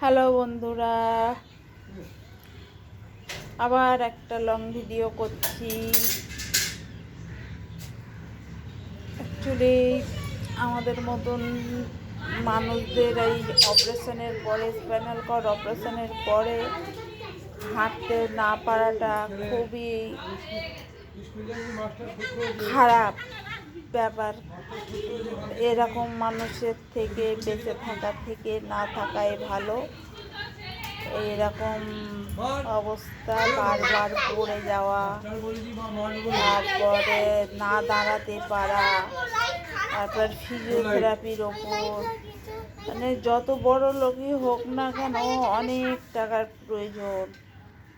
Hello বন্ধুরা। আবার একটা লং ভিডিও করছি। অ্যাকচুয়ালি আমাদের মতন মানুষদের এই অপারেশনের পরে স্পাইনাল কর অপারেশনের পরে হাঁটতে না পারাটা খুবই খারাপ। ব্যাপার। এরকম মানুষের থেকে, বেঁচে থাকার থেকে, না থাকাই ভালো। এরকম অবস্থা, বারবার পড়ে যাওয়া, তারপরে না দাঁড়াতে পারা, তারপর ফিজিওথেরাপির ওপর। মানে যত বড় লোকই হোক না কেন, অনেক টাকার প্রয়োজন।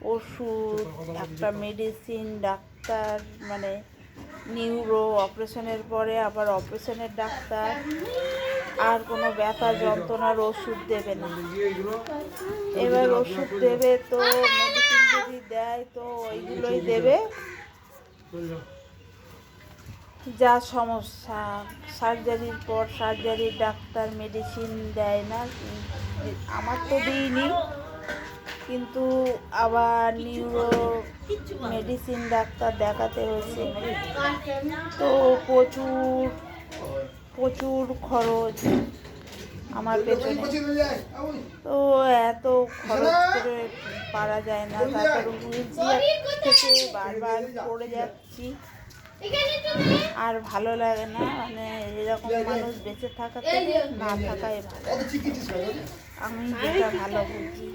ওষুধ, একটা মেডিসিন ডাক্তার মানে নিউরো অপারেশনের পরে আবার অপারেশনের ডাক্তার। আর কোনো ব্যথা, যন্ত্রণার ওষুধ দেবে না। এবার ওষুধ দেবে তো মেডিসিন যদি দেয় তো ওইগুলোই দেবে। যা সমস্যা সার্জারির পর সার্জারির ডাক্তার মেডিসিন দেয় না। আমার তো দিইনি কিন্তু আবার নিউরো মেডিসিন ডাক্তার দেখাতে হয়েছে। তো প্রচুর প্রচুর খরচ আমার পেছনে। তো এত খরচ করে পারা যায় না তারপর থেকে বারবার পড়ে যাচ্ছি। আর ভালো লাগে না মানে এরকম মানুষ বেঁচে থাকা থেকে না থাকাই ভালো। আমি যেটা ভালো বুঝি।